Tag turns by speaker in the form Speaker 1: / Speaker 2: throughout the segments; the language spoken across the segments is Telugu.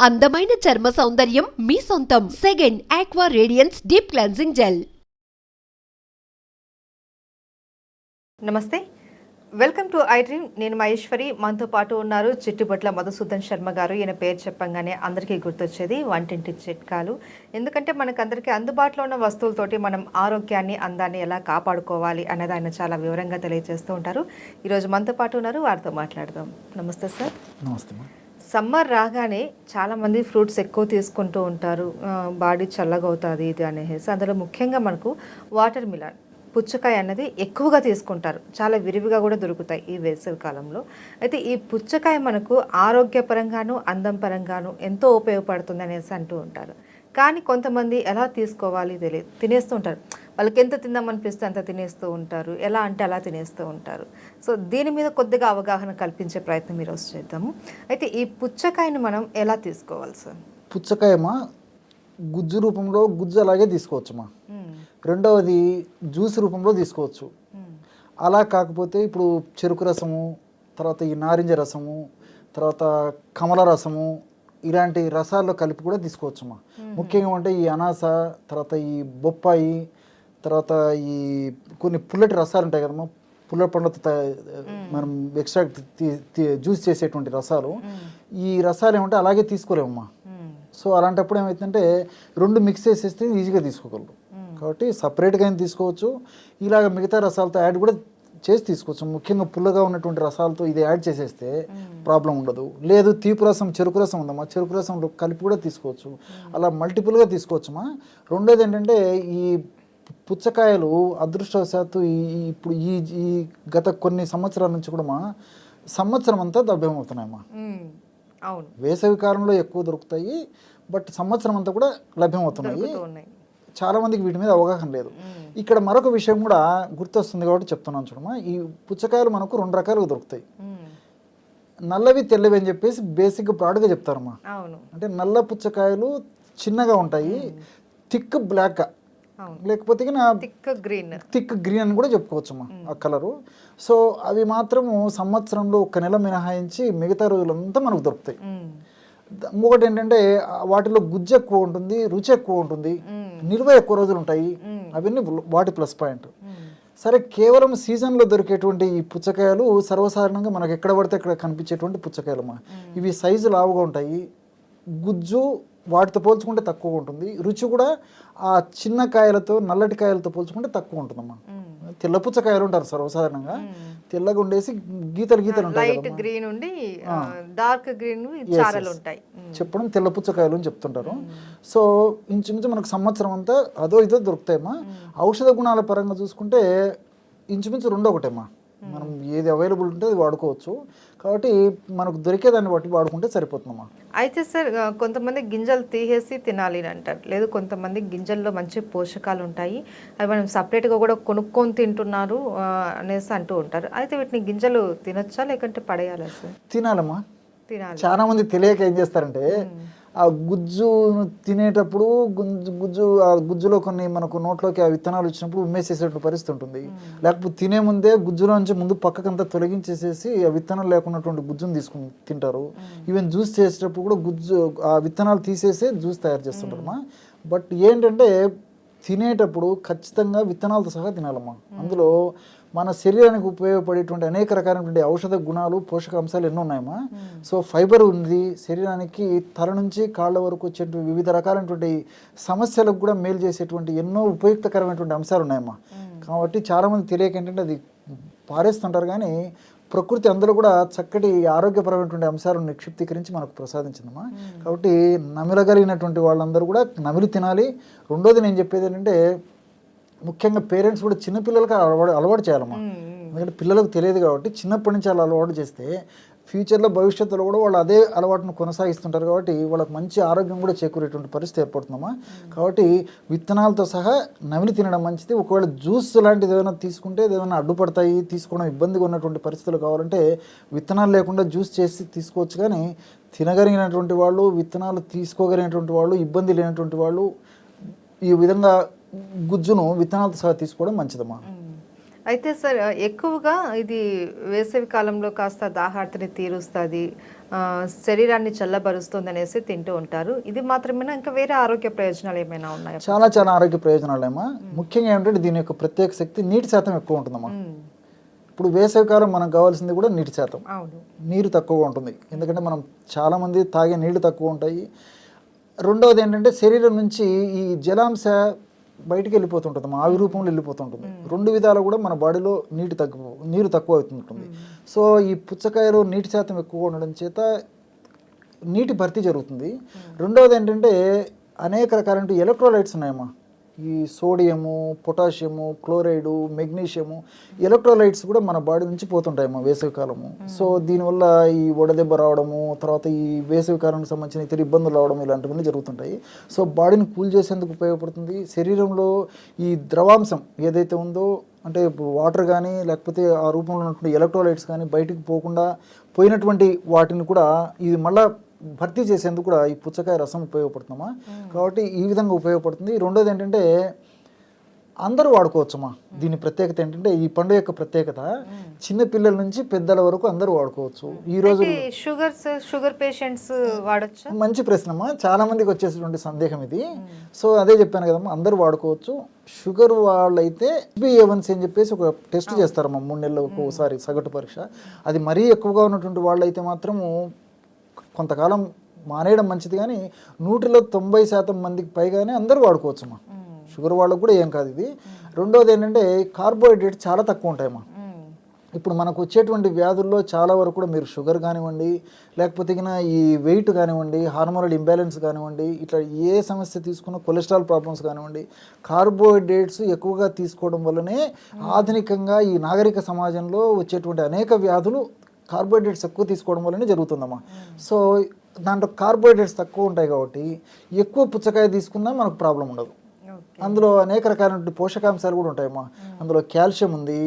Speaker 1: అందమైన చర్మ సౌందర్యం మీ సొంతం. Second aqua radiance deep cleansing gel
Speaker 2: నమస్తే. వెల్కమ్ టు ఐ డ్రీమ్ నేను మహేశ్వరి. మనతో పాటు ఉన్నారు చిట్టుబట్ల మధుసూదన్ శర్మ గారు. ఈయన పేరు చెప్పంగానే అందరికీ గుర్తొచ్చేది వంటింటి చిట్కాలు. ఎందుకంటే మనకు అందరికీ అందుబాటులో ఉన్న వస్తువులతోటి మనం ఆరోగ్యాన్ని అందాన్ని ఎలా కాపాడుకోవాలి అనేది ఆయన చాలా వివరంగా తెలియజేస్తూ ఉంటారు. ఈరోజు మనతో పాటు ఉన్నారు వారితో మాట్లాడదాం. నమస్తే సార్.
Speaker 3: నమస్తే మా
Speaker 2: సమ్మర్ రాగానే చాలామంది ఫ్రూట్స్ ఎక్కువ తీసుకుంటూ ఉంటారు. బాడీ చల్లగా అవుతుంది ఇది అనేసి. అందులో ముఖ్యంగా మనకు వాటర్ మిలన్ పుచ్చకాయ అన్నది ఎక్కువగా తీసుకుంటారు. చాలా విరివిగా కూడా దొరుకుతాయి ఈ వేసవి కాలంలో. అయితే ఈ పుచ్చకాయ మనకు ఆరోగ్యపరంగాను అందం పరంగాను ఎంతో ఉపయోగపడుతుంది అనేసి అంటూ ఉంటారు. కానీ కొంతమంది ఎలా తీసుకోవాలి తెలియదు తినేస్తూ ఉంటారు. వాళ్ళకి ఎంత తిందామనిపిస్తే అంత తినేస్తూ ఉంటారు. ఎలా అంటే అలా తినేస్తూ ఉంటారు. సో దీని మీద కొద్దిగా అవగాహన కల్పించే ప్రయత్నం ఈరోజు చేద్దాము. అయితే ఈ పుచ్చకాయని మనం ఎలా తీసుకోవాలి సార్?
Speaker 3: పుచ్చకాయమా? గుజ్జు రూపంలో గుజ్జు అలాగే తీసుకోవచ్చుమా? రెండవది జ్యూస్ రూపంలో తీసుకోవచ్చు. అలా కాకపోతే ఇప్పుడు చెరుకు రసము తర్వాత ఈ నారింజ రసము తర్వాత కమల రసము ఇలాంటి రసాల్లో కలిపి కూడా తీసుకోవచ్చుమా? ముఖ్యంగా అంటే ఈ అనాస తర్వాత ఈ బొప్పాయి తర్వాత ఈ కొన్ని పుల్లటి రసాలు ఉంటాయి కదమ్మా. పుల్ల పండ్లతో మనం ఎక్స్ట్రాక్ట్ జ్యూస్ చేసేటువంటి రసాలు. ఈ రసాలు ఏమంటే అలాగే తీసుకోలేమమ్మా. సో అలాంటప్పుడు ఏమవుతుందంటే రెండు మిక్స్ చేసేస్తే ఈజీగా తీసుకోగలరు. కాబట్టి సపరేట్గా అయినా తీసుకోవచ్చు? ఇలాగ మిగతా రసాలతో యాడ్ కూడా చేసి తీసుకోవచ్చు. ముఖ్యంగా పుల్లగా ఉన్నటువంటి రసాలతో ఇది యాడ్ చేసేస్తే ప్రాబ్లం ఉండదు. లేదు తీపి రసం చెరుకు రసం ఉందమ్మా. చెరుకు రసంలో కలిపి కూడా తీసుకోవచ్చు. అలా మల్టిపుల్గా తీసుకోవచ్చుమా. రెండోది ఏంటంటే ఈ పుచ్చకాయలు అదృష్టవశాత్తు ఈ ఇప్పుడు ఈ ఈ గత కొన్ని సంవత్సరాల నుంచి కూడా మా సంవత్సరం అంతా లభ్యమవుతున్నాయమ్మా.
Speaker 2: మ్మ్. అవును.
Speaker 3: వేసవి కాలంలో ఎక్కువ దొరుకుతాయి బట్ సంవత్సరం అంతా కూడా లభ్యమవుతున్నాయి. చాలా మందికి వీటి మీద అవగాహన లేదు. ఇక్కడ మరొక విషయం కూడా గుర్తొస్తుంది కాబట్టి చెప్తున్నాను చూడమ్మా. ఈ పుచ్చకాయలు మనకు రెండు రకాలుగా దొరుకుతాయి. నల్లవి తెల్లవి అని చెప్పేసి బేసిక్గా బ్రాడ్గా చెప్తారమ్మా. అంటే నల్ల పుచ్చకాయలు చిన్నగా ఉంటాయి థిక్ బ్లాక్ లేకపోతే నా
Speaker 2: థిక్ గ్రీన్.
Speaker 3: థిక్ గ్రీన్ అని కూడా చెప్పుకోవచ్చమ్మా ఆ కలరు. సో అవి మాత్రము సంవత్సరంలో ఒక నెల మినహాయించి మిగతా రోజులంతా మనకు దొరుకుతాయి. ఇంకొకటి ఏంటంటే వాటిలో గుజ్జు ఎక్కువ ఉంటుంది రుచి ఎక్కువ ఉంటుంది నిల్వ ఎక్కువ రోజులు ఉంటాయి. అవన్నీ వాటి ప్లస్ పాయింట్. సరే కేవలం సీజన్లో దొరికేటువంటి ఈ పుచ్చకాయలు సర్వసాధారణంగా మనకు ఎక్కడ పడితే అక్కడ కనిపించేటువంటి పుచ్చకాయలమ్మా. ఇవి సైజు లావుగా ఉంటాయి. గుజ్జు వాటితో పోల్చుకుంటే తక్కువ ఉంటుంది. రుచి కూడా ఆ చిన్న కాయలతో నల్లటి కాయలతో పోల్చుకుంటే తక్కువ ఉంటుందమ్మా. తెల్ల పుచ్చకాయలు ఉంటారు సర్వసాధారణంగా తెల్లగా ఉండేసి గీతలు గీతలు ఉంటాయి
Speaker 2: లైట్. గ్రీన్ ఉండి డార్క్ గ్రీన్ చారలు ఉంటాయి.
Speaker 3: చెప్పడం తెల్ల పుచ్చకాయలు అని చెప్తుంటారు. సో ఇంచుమించు మనకు సంవత్సరం అంతా అదో ఇదో దొరుకుతాయమ్మా. ఔషధ గుణాల పరంగా చూసుకుంటే ఇంచుమించు రెండో ఒకటేమ్మా. మనం ఏది అవైలబుల్ ఉంటే అది వాడుకోవచ్చు. కాబట్టి మనకు దొరికేదాన్ని బట్టి వాడుకుంటే సరిపోతుందమ్మా.
Speaker 2: అయితే సార్ కొంతమంది గింజలు తీసేసి తినాలి అని అంటారు. లేదు కొంతమంది గింజల్లో మంచి పోషకాలు ఉంటాయి. అవి మనం సపరేట్గా కూడా కొనుక్కొని తింటున్నారు అనేసి అంటూ ఉంటారు. అయితే వీటిని గింజలు తినొచ్చా లేకంటే పడేయాలా సార్?
Speaker 3: తినాలమ్మా.
Speaker 2: తినాలి.
Speaker 3: చాలా మంది తెలియక ఏం చేస్తారంటే ఆ గుజ్జు తినేటప్పుడు గుజ్జు గుజ్జు ఆ గుజ్జులో కొన్ని మనకు నోట్లోకి ఆ విత్తనాలు వచ్చినప్పుడు ఉమ్మేసేసేటువంటి పరిస్థితి ఉంటుంది లేకపోతే తినే ముందే గుజ్జులో నుంచి ముందు పక్కకంతా తొలగించేసేసి ఆ విత్తనాలు లేకున్నటువంటి గుజ్జును తీసుకుని తింటారు. ఈవెన్ జ్యూస్ చేసేటప్పుడు కూడా గుజ్జు ఆ విత్తనాలు తీసేసే జ్యూస్ తయారు చేస్తుంటారమ్మా బట్ ఏంటంటే తినేటప్పుడు ఖచ్చితంగా విత్తనాలతో సహా తినాలమ్మా. అందులో మన శరీరానికి ఉపయోగపడేటువంటి అనేక రకాలైనటువంటి ఔషధ గుణాలు పోషకాంశాలు ఎన్నో ఉన్నాయమ్మా. సో ఫైబర్ ఉంది శరీరానికి తల నుంచి కాళ్ళ వరకు వచ్చేటువంటి వివిధ రకాలైనటువంటి సమస్యలకు కూడా మేలు చేసేటువంటి ఎన్నో ఉపయుక్తకరమైనటువంటి అంశాలు ఉన్నాయమ్మా. కాబట్టి చాలామంది తెలియక ఏంటంటే అది పారేస్తుంటారు కానీ ప్రకృతి అందులో కూడా చక్కటి ఆరోగ్యపరమైనటువంటి అంశాలను నిక్షిప్తీకరించి మనకు ప్రసాదించిందమ్మా. కాబట్టి నమిలగలిగినటువంటి వాళ్ళందరూ కూడా నమిలి తినాలి. రెండోది నేను చెప్పేది ఏంటంటే ముఖ్యంగా పేరెంట్స్ కూడా చిన్నపిల్లలకి అలవాటు అలవాటు చేయాలమ్మా. ఎందుకంటే పిల్లలకు తెలియదు కాబట్టి చిన్నప్పటి నుంచి అలా అలవాటు చేస్తే ఫ్యూచర్లో భవిష్యత్తులో కూడా వాళ్ళు అదే అలవాటును కొనసాగిస్తుంటారు కాబట్టి వాళ్ళకి మంచి ఆరోగ్యం కూడా చేకూరేటువంటి పరిస్థితి ఏర్పడుతుందమ్మా. కాబట్టి విత్తనాలతో సహా నమిలి తినడం మంచిది. ఒకవేళ జ్యూస్ లాంటిది ఏదైనా తీసుకుంటే ఏదైనా అడ్డుపడతాయి తీసుకోవడం ఇబ్బందిగా ఉన్నటువంటి పరిస్థితులు కావాలంటే విత్తనాలు లేకుండా జ్యూస్ చేసి తీసుకోవచ్చు కానీ తినగలిగినటువంటి వాళ్ళు విత్తనాలు తీసుకోగలిగినటువంటి వాళ్ళు ఇబ్బంది లేనటువంటి వాళ్ళు ఈ విధంగా గుజ్జును విత్తనాలతో సహా తీసుకోవడం మంచిదమ్మా.
Speaker 2: అయితే సార్ ఎక్కువగా ఇది వేసవి కాలంలో కాస్త దాహార్తిని తీరుస్తుంది శరీరాన్ని చల్లబరుస్తుంది అనేసి తింటూ ఉంటారు. ఇది మాత్రమేనా? ఇంకా వేరే ఆరోగ్య ప్రయోజనాలు ఏమైనా ఉన్నాయా?
Speaker 3: చాలా చాలా ఆరోగ్య ప్రయోజనాలేమా? ముఖ్యంగా ఏమిటంటే దీని యొక్క ప్రత్యేక శక్తి నీటి శాతం ఎక్కువ ఉంటుందమ్మా.
Speaker 2: మ్మ్.
Speaker 3: ఇప్పుడు వేసవికాలం మనకు కావాల్సింది కూడా నీటి శాతం. నీరు తక్కువగా ఉంటుంది. ఎందుకంటే మనం చాలామంది తాగే నీళ్ళు తక్కువ ఉంటాయి. రెండవది ఏంటంటే శరీరం నుంచి ఈ జలాంశ బయటికి వెళ్ళిపోతుంటుంది మా ఆవి రూపంలో వెళ్ళిపోతుంటుంది. రెండు విధాలు కూడా మన బాడీలో నీటి తక్కువ నీరు తక్కువ అవుతుంటుంది. సో ఈ పుచ్చకాయలో నీటి శాతం ఎక్కువ ఉండడం చేత నీటి భర్తీ జరుగుతుంది. రెండవది ఏంటంటే అనేక రకాల ఎలక్ట్రోలైట్స్ ఉన్నాయమ్మా. ఈ sodium potassium chloride magnesium electrolytes కూడా మన బాడీ నుంచి పోతుంటాయమ్మా వేసవికాలము. సో దీనివల్ల ఈ వడదెబ్బ రావడము తర్వాత ఈ వేసవికాలానికి సంబంధించిన ఇతర ఇబ్బందులు రావడం ఇలాంటివన్నీ జరుగుతుంటాయి. సో బాడీని కూల్ చేసేందుకు ఉపయోగపడుతుంది. శరీరంలో ఈ ద్రవాంశం ఏదైతే ఉందో అంటే వాటర్ కానీ లేకపోతే ఆ రూపంలో ఉన్నటువంటి ఎలక్ట్రోలైట్స్ కానీ బయటికి పోకుండా పోయినటువంటి వాటిని కూడా ఇది మళ్ళా భర్తీ చేసేందుకు కూడా ఈ పుచ్చకాయ రసం ఉపయోగపడుతుందమ్మా. కాబట్టి ఈ విధంగా ఉపయోగపడుతుంది. రెండోది ఏంటంటే అందరూ వాడుకోవచ్చమ్మా. దీని ప్రత్యేకత ఏంటంటే ఈ పండుగ యొక్క ప్రత్యేకత చిన్న పిల్లల నుంచి పెద్దల వరకు అందరూ వాడుకోవచ్చు. ఈ రోజు
Speaker 2: షుగర్ పేషెంట్స్ వాడొచ్చా?
Speaker 3: మంచి ప్రశ్నమ్మా. చాలా మందికి వచ్చేటువంటి సందేహం ఇది. సో అదే చెప్పాను కదమ్మా అందరూ వాడుకోవచ్చు. షుగర్ వాళ్ళైతే బిఏవన్స్ అని చెప్పేసి ఒక టెస్ట్ చేస్తారమ్మా మూడు నెలలకు ఒకసారి సగటు పరీక్ష. అది మరీ ఎక్కువగా ఉన్నటువంటి వాళ్ళైతే మాత్రము కొంతకాలం మానేయడం మంచిది కానీ నూటిలో తొంభై శాతం మందికి పైగానే అందరూ వాడుకోవచ్చమ్మా షుగర్ వాళ్ళకు కూడా ఏం కాదు ఇది. రెండోది ఏంటంటే కార్బోహైడ్రేట్ చాలా తక్కువ ఉంటాయమ్మా.
Speaker 2: మ్మ్.
Speaker 3: ఇప్పుడు మనకు వచ్చేటువంటి వ్యాధుల్లో చాలా వరకు కూడా మీరు షుగర్ కానివ్వండి లేకపోతే ఈ వెయిట్ కానివ్వండి హార్మోనల్ ఇంబ్యాలెన్స్ కానివ్వండి ఇట్లా ఏ సమస్య తీసుకున్న కొలెస్ట్రాల్ ప్రాబ్లమ్స్ కానివ్వండి కార్బోహైడ్రేట్స్ ఎక్కువగా తీసుకోవడం వల్లనే ఆధునికంగా ఈ నాగరిక సమాజంలో వచ్చేటువంటి అనేక వ్యాధులు కార్బోహైడ్రేట్స్ ఎక్కువ తీసుకోవడం వల్లనే జరుగుతుందమ్మా. సో దాంట్లో కార్బోహైడ్రేట్స్ తక్కువ ఉంటాయి కాబట్టి ఎక్కువ పుచ్చకాయ తీసుకున్నా మనకు ప్రాబ్లం ఉండదు. అందులో అనేక రకాలైన పోషకాంశాలు కూడా ఉంటాయమ్మా. అందులో కాల్షియం ఉంది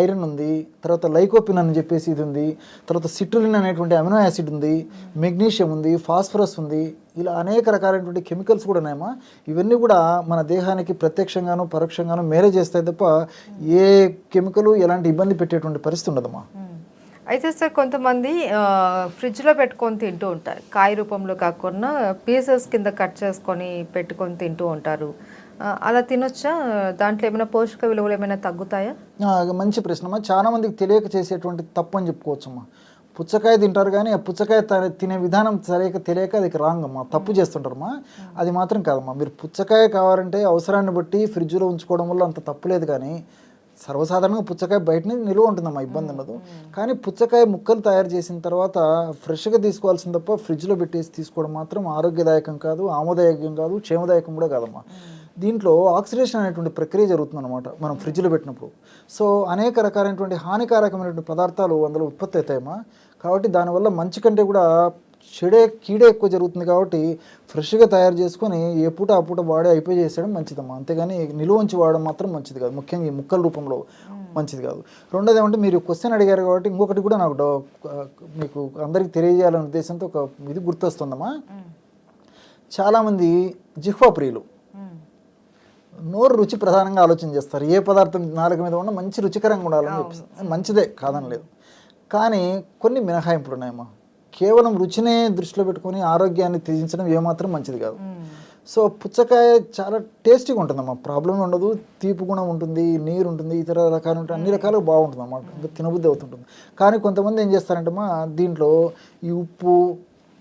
Speaker 3: ఐరన్ ఉంది తర్వాత లైకోపిన్ అని చెప్పేసి ఇది ఉంది తర్వాత సిట్రులిన్ అనేటువంటి అమినో యాసిడ్ ఉంది మెగ్నీషియం ఉంది ఫాస్ఫరస్ ఉంది ఇలా అనేక రకాలైనటువంటి కెమికల్స్ కూడా ఉన్నాయమ్మా. ఇవన్నీ కూడా మన దేహానికి ప్రత్యక్షంగాను పరోక్షంగాను మేలే చేస్తాయి తప్ప ఏ కెమికల్ ఎలాంటి ఇబ్బంది పెట్టేటువంటి పరిస్థితి ఉండదమ్మా.
Speaker 2: మ్మ్. అయితే సార్ కొంతమంది ఫ్రిడ్జ్లో పెట్టుకొని తింటూ ఉంటారు. కాయ రూపంలో కాకుండా పీసెస్ కింద కట్ చేసుకొని పెట్టుకొని తింటూ ఉంటారు. అలా తినొచ్చా? దాంట్లో ఏమైనా పోషక విలువలు ఏమైనా తగ్గుతాయా?
Speaker 3: మంచి ప్రశ్న చాలా మందికి తెలియక చేసేటువంటి తప్పు అని చెప్పుకోవచ్చమ్మా పుచ్చకాయ తింటారు కానీ ఆ పుచ్చకాయ తినే విధానం సరిగ్గా తెలియక అది రాంగ్ అమ్మా. తప్పు చేస్తుంటారమ్మా అది మాత్రం కాదమ్మా. మీరు పుచ్చకాయ కావాలంటే అవసరాన్ని బట్టి ఫ్రిడ్జ్లో ఉంచుకోవడం వల్ల అంత తప్పు లేదు కానీ సర్వసాధారణంగా పుచ్చకాయ బయటనే నిలువ ఉంటుందమ్మా ఇబ్బంది ఉండదు. కానీ పుచ్చకాయ ముక్కలు తయారు చేసిన తర్వాత ఫ్రెష్గా తీసుకోవాల్సింది తప్ప ఫ్రిడ్జ్లో పెట్టేసి తీసుకోవడం మాత్రం ఆరోగ్యదాయకం కాదు ఆమోదాయకం కాదు క్షేమదాయకం కూడా కాదమ్మా. దీంట్లో ఆక్సిడేషన్ అనేటువంటి ప్రక్రియ జరుగుతుంది అనమాట మనం ఫ్రిడ్జ్లో పెట్టినప్పుడు. సో అనేక రకాలైనటువంటి హానికారకమైనటువంటి పదార్థాలు అందులో ఉత్పత్తి అవుతాయమ్మా. కాబట్టి దానివల్ల మంచి కంటే కూడా చెడే కీడే ఎక్కువ జరుగుతుంది కాబట్టి ఫ్రెష్గా తయారు చేసుకొని ఏ పూట ఆ పూట వాడే అయిపోయి చేసేయడం మంచిదమ్మా అంతేగాని నిలువ ఉంచి వాడడం మాత్రం మంచిది కాదు. ముఖ్యంగా ఈ ముక్కల రూపంలో మంచిది కాదు. రెండోది ఏమంటే మీరు క్వశ్చన్ అడిగారు కాబట్టి ఇంకొకటి కూడా నాకు మీకు అందరికీ తెలియజేయాలనే ఉద్దేశంతో ఒక ఇది గుర్తొస్తుందమ్మా. చాలామంది జిహ్వా ప్రియులు. నోరు రుచి ప్రధానంగా ఆలోచన చేస్తారు. ఏ పదార్థం నాలుగు మీద ఉన్న మంచి రుచికరంగా ఉండాలని చెప్పి మంచిదే కాదనలేదు. కానీ కొన్ని మినహాయింపులు ఉన్నాయమ్మా. కేవలం రుచినే దృష్టిలో పెట్టుకొని ఆరోగ్యాన్ని త్యజించడం ఏమాత్రం మంచిది కాదు. సో పుచ్చకాయ చాలా టేస్టీగా ఉంటుందమ్మా. ప్రాబ్లం ఉండదు తీపి గుణం ఉంటుంది నీరు ఉంటుంది ఇతర రకాలు ఉంటాయి అన్ని రకాలుగా బాగుంటుంది అన్నమాట ఇంకా తినబుద్ధి అవుతుంటుంది. కానీ కొంతమంది ఏం చేస్తారంటే మా దీంట్లో ఈ ఉప్పు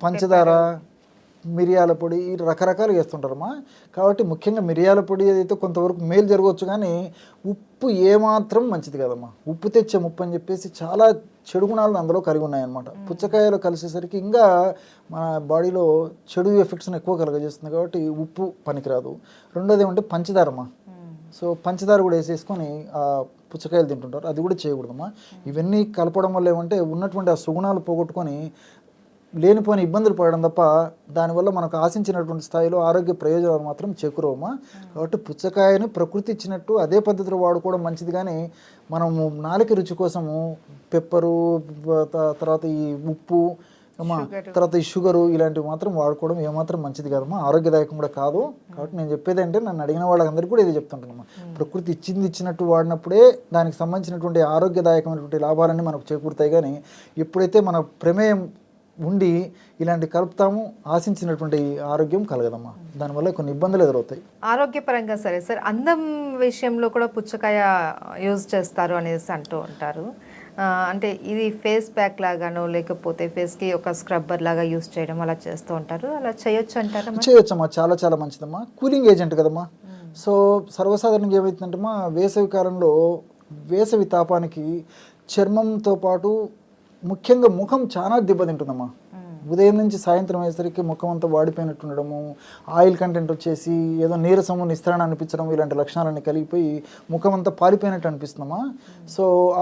Speaker 3: పంచదార మిరియాల పొడి ఈ రకరకాలు వేస్తుంటారమ్మా. కాబట్టి ముఖ్యంగా మిరియాల పొడి అయితే కొంతవరకు మేలు జరగవచ్చు కానీ ఉప్పు ఏమాత్రం మంచిది కదమ్మా. ఉప్పు తెచ్చే ముప్పు అని చెప్పేసి చాలా చెడు గుణాలు అందులో కలిగి ఉన్నాయన్నమాట. పుచ్చకాయలు కలిసేసరికి ఇంకా మన బాడీలో చెడు ఎఫెక్ట్స్ని ఎక్కువ కలగజేస్తుంది కాబట్టి ఉప్పు పనికిరాదు. రెండోది ఏమంటే పంచదారమ్మా.
Speaker 2: మ్మ్.
Speaker 3: సో పంచదార కూడా వేసేసుకొని ఆ పుచ్చకాయలు తింటుంటారు. అది కూడా చేయకూడదమ్మా. ఇవన్నీ కలపడం వల్ల ఏమంటే ఉన్నటువంటి ఆ సుగుణాలు పోగొట్టుకొని లేనిపోయిన ఇబ్బందులు పడడం తప్ప దానివల్ల మనకు ఆశించినటువంటి స్థాయిలో ఆరోగ్య ప్రయోజనాలు మాత్రం చేకూరవమ్మా. కాబట్టి పుచ్చకాయని ప్రకృతి ఇచ్చినట్టు అదే పద్ధతిలో వాడుకోవడం మంచిది కానీ మనము నాలుక రుచి కోసము పెప్పరు తర్వాత ఈ ఉప్పు తర్వాత ఈ షుగరు ఇలాంటివి మాత్రం వాడుకోవడం ఏమాత్రం మంచిది కాదమ్మా. ఆరోగ్యదాయకం కూడా కాదు. కాబట్టి నేను చెప్పేది అంటే నన్ను అడిగిన వాళ్ళందరికీ కూడా ఇది చెప్తుంటానమ్మా ప్రకృతి ఇచ్చింది ఇచ్చినట్టు వాడినప్పుడే దానికి సంబంధించినటువంటి ఆరోగ్యదాయకమైనటువంటి లాభాలన్నీ మనకు చేకూరుతాయి కానీ ఎప్పుడైతే మన ప్రమేయం ఉండి ఇలాంటి కలుపుతాము ఆశించినటువంటి ఆరోగ్యం కలగదమ్మా. దానివల్ల కొన్ని ఇబ్బందులు ఎదురవుతాయి.
Speaker 2: ఆరోగ్యపరంగా సరే సార్ అందం విషయంలో కూడా పుచ్చకాయ యూజ్ చేస్తారు అనేసి అంటూ ఉంటారు. అంటే ఇది ఫేస్ ప్యాక్ లాగానో లేకపోతే ఫేస్కి ఒక స్క్రబ్బర్ లాగా యూజ్ చేయడం అలా చేస్తూ ఉంటారు. అలా చేయొచ్చు అంటారా?
Speaker 3: చేయొచ్చమ్మా చాలా చాలా మంచిదమ్మా. కూలింగ్ ఏజెంట్ కదమ్మా. సో సర్వసాధారణంగా ఏమవుతుందంటమ్మా వేసవి కాలంలో వేసవి తాపానికి చర్మంతో పాటు ముఖ్యంగా ముఖం చాలా దెబ్బతింటుందమ్మా. ఉదయం నుంచి సాయంత్రం అయ్యేసరికి ముఖం అంతా వాడిపోయినట్టు ఉండడము ఆయిల్ కంటెంట్ వచ్చేసి ఏదో నీరసము నిస్త్రాణ అనిపించడం ఇలాంటి లక్షణాలన్నీ కలిగిపోయి ముఖం అంతా పారిపోయినట్టు అనిపిస్తుందమ్మా సో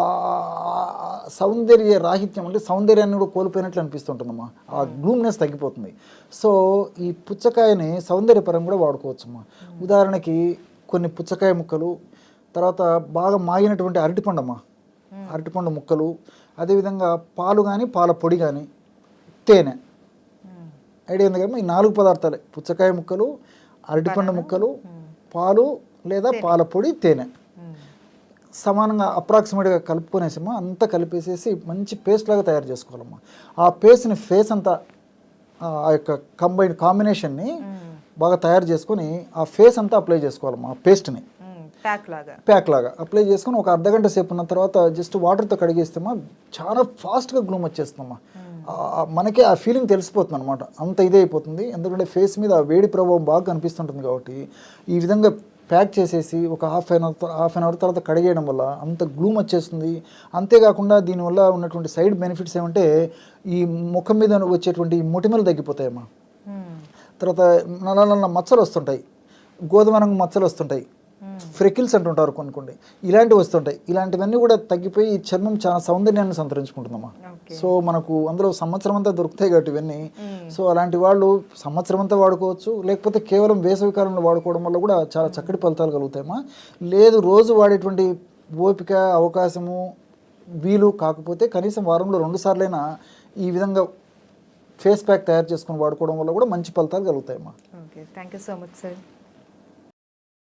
Speaker 3: సౌందర్య రాహిత్యం అంటే సౌందర్యాన్ని కూడా కోల్పోయినట్లు అనిపిస్తుంటుందమ్మా. ఆ గ్లూమ్నెస్ తగ్గిపోతుంది. సో ఈ పుచ్చకాయని సౌందర్యపరంగా కూడా వాడుకోవచ్చమ్మా. ఉదాహరణకి కొన్ని పుచ్చకాయ ముక్కలు తర్వాత బాగా మాగినటువంటి అరటిపండమ్మా. అరటిపండు ముక్కలు అదేవిధంగా పాలు కానీ పాల పొడి కానీ తేనె. ఐడియా ఉంది కదా ఈ నాలుగు పదార్థాలే. పుచ్చకాయ ముక్కలు అరటిపండు ముక్కలు పాలు లేదా పాల పొడి తేనె. సమానంగా అప్రాక్సిమేట్గా కలుపుకొనేసమ్మా అంతా కలిపేసేసి మంచి పేస్ట్ లాగా తయారు చేసుకోవాలమ్మా. ఆ పేస్ట్ని ఫేస్ అంతా ఆ యొక్క కంబైన్ కాంబినేషన్ని బాగా తయారు చేసుకొని ఆ ఫేస్ అంతా అప్లై చేసుకోవాలమ్మా ఆ పేస్ట్ని.
Speaker 2: ప్యాక్ లాగా.
Speaker 3: ప్యాక్ లాగా. అప్లై చేసుకొని ఒక అర్ధ గంట సేపు ఉన్న తర్వాత జస్ట్ వాటర్తో కడిగేస్తేమా చాలా ఫాస్ట్గా గ్లూమ్ వచ్చేస్తుందమ్మా. ఆ- మనకే ఆ ఫీలింగ్ తెలిసిపోతుంది అనమాట అంత ఇదే అయిపోతుంది ఎందుకంటే ఫేస్ మీద ఆ వేడి ప్రభావం బాగా కనిపిస్తుంటుంది కాబట్టి ఈ విధంగా ప్యాక్ చేసేసి ఒక half an hour half an hour తర్వాత కడిగేయడం వల్ల అంత గ్లూమ్ వచ్చేస్తుంది. అంతేకాకుండా దీనివల్ల ఉన్నటువంటి సైడ్ బెనిఫిట్స్ ఏమంటే ఈ ముఖం మీద వచ్చేటువంటి మొటిమలు తగ్గిపోతాయమ్మా.
Speaker 2: మ్మ్.
Speaker 3: తర్వాత నల్ల నల్ల మచ్చలు వస్తుంటాయి. గోధుమ రంగు మచ్చలు వస్తుంటాయి. ఫ్రెకిల్స్ అంటుంటారు కొన్ని కొన్ని. ఇలాంటివి వస్తుంటాయి. ఇలాంటివన్నీ కూడా తగ్గిపోయి ఈ చర్మం చాలా సౌందర్యాన్ని సంతరించుకుంటుందమ్మా. సో మనకు అందులో సంవత్సరం అంతా దొరుకుతాయి కాబట్టి ఇవన్నీ. సో అలాంటి వాళ్ళు సంవత్సరం అంతా వాడుకోవచ్చు. లేకపోతే కేవలం వేసవి కాలంలో వాడుకోవడం వల్ల కూడా చాలా చక్కటి ఫలితాలు కలుగుతాయమ్మా. లేదు రోజు వాడేటువంటి ఓపిక అవకాశము వీలు కాకపోతే కనీసం వారంలో రెండు సార్లైనా ఈ విధంగా ఫేస్ ప్యాక్ తయారు చేసుకొని వాడుకోవడం వల్ల కూడా మంచి ఫలితాలు కలుగుతాయమ్మా.
Speaker 2: Okay. Thank you so much sir.